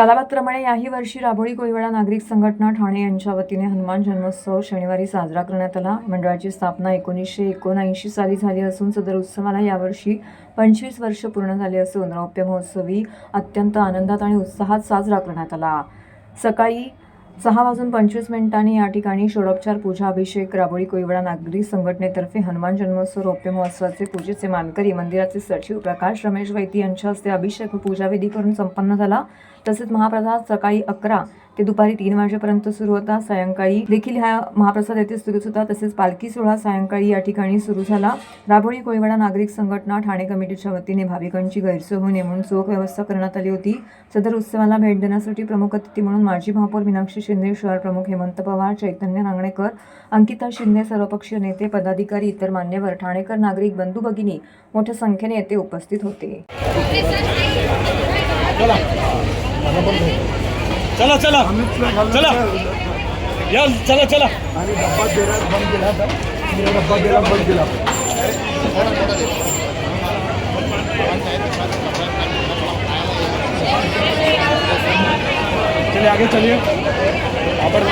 सालाबादप्रमाणे याही वर्षी राभोळी कोळीवाडा नागरिक संघटना ठाणे यांच्या वतीने हनुमान जन्मोत्सव शनिवारी साजरा करण्यात आला. मंडळाची स्थापना एकोणीसशे एकोणऐंशी साली झाली असून सदर उत्सवाला यावर्षी पंचवीस वर्ष पूर्ण झाले असून रौप्य महोत्सवी अत्यंत आनंदात आणि उत्साहात साजरा करण्यात आला. सकाळी सहा वाजून पंचवीस मिनिटांनी या ठिकाणी षोडोपचार पूजा अभिषेक राबोळी कोयवडा नागरी संघटनेतर्फे हनुमान जन्मोत्सव रौप्य महोत्सवाचे पूजेचे मानकरी मंदिराचे सचिव प्रकाश रमेश वैती यांच्या हस्ते अभिषेक व पूजाविधी करून संपन्न झाला. तसेच महाप्रसाद सकाळी अकरा ते दुपारी तीन वाजेपर्यंत सुरू होता. सायंकाळी देखील हा महाप्रसाद येथे सुरूच होता. तसेच पालखी सोहळा सायंकाळी या ठिकाणी सुरू झाला. राबोळी कोळीवाडा नागरिक संघटना ठाणे कमिटीच्या वतीने भाविकांची गैरसोय होऊ नये म्हणून चोख व्यवस्था करण्यात आली होती. सदर उत्सवाला भेट देण्यासाठी प्रमुख अतिथी म्हणून माजी महापौर मीनाक्षी शिंदे शहर प्रमुख हेमंत पवार चैतन्य नांगणेकर अंकिता शिंदे सर्वपक्षीय नेते पदाधिकारी इतर मान्यवर ठाणेकर नागरिक बंधू भगिनी मोठ्या संख्येने येथे उपस्थित होते. चला चला. चला. या चला चला. आणि डब्बा देण्यास बंद केला तर तिने डब्बा देणं बंद केला चलिए आगे चलिए. आपण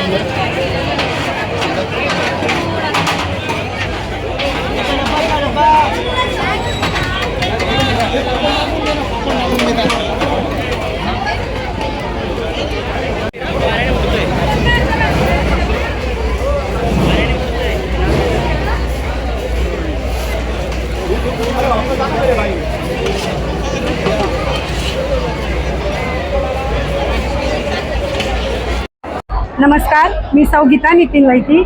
नमस्कार मी सौ गीता नितीन वैती.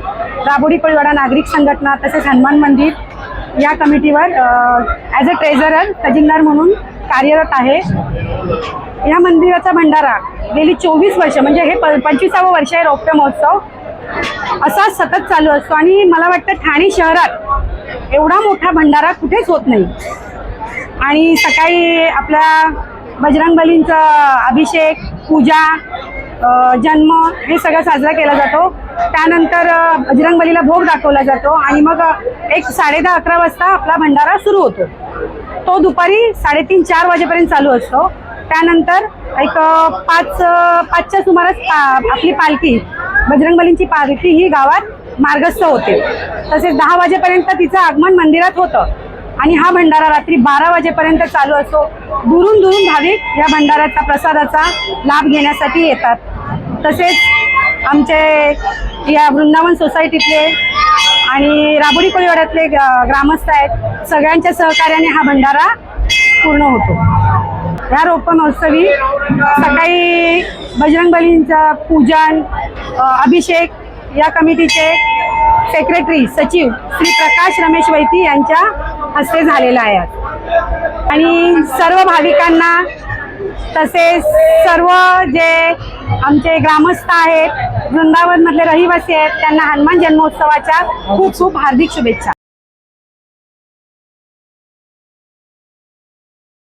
राबोडी कोळीवाडा नागरिक संघटना तसेच हनुमान मंदिर या कमिटीवर ॲज अ ट्रेझरर खजिनदार म्हणून कार्यरत आहे. या मंदिराचा भंडारा गेली चोवीस वर्ष म्हणजे हे प पंचवीसावं वर्ष आहे रौप्य महोत्सव. असा सतत चालू असतो आणि मला वाटतं ठाणे शहरात एवढा मोठा भंडारा कुठेच होत नाही. आणि सकाळी आपल्या बजरंगबलींचा अभिषेक पूजा जन्म हे सगळं साजरा केला जातो. त्यानंतर बजरंग बजरंगबलीला भोग दाखवला जातो आणि मग एक साडे दहा अकरा वाजता आपला भंडारा सुरू होतो. तो दुपारी साडेतीन चार वाजेपर्यंत चालू असतो. त्यानंतर एक पाच पाचच्या सुमारास पा- आपली पालखी बजरंगबलींची पालखी ही गावात मार्गस्थ होते. तसेच दहा वाजेपर्यंत तिचं आगमन मंदिरात होतं. आणि हा भंडारा रात्री बारा वाजेपर्यंत चालू असतो. दुरून दुरून भाविक या भंडाराचा प्रसादाचा लाभ घेण्यासाठी येतात. तसेच आमचे या वृंदावन सोसायटीतले आणि राबोडी कोळीवाड्यातले ग्रामस्थ आहेत. सगळ्यांच्या सहकार्याने हा भंडारा पूर्ण होतो. या रोप महोत्सवी सकाळी बजरंगबलींचं पूजन अभिषेक या कमिटीचे सेक्रेटरी सचिव श्री प्रकाश रमेश वैती यांच्या हस्ते झालेला आहे आणि सर्व भाविकांना तसेच सर्व जे आमचे ग्रामस्थ आहेत वृंदावनमधले रहिवासी आहेत त्यांना हनुमान जन्मोत्सवाच्या खूप खूप हार्दिक शुभेच्छा.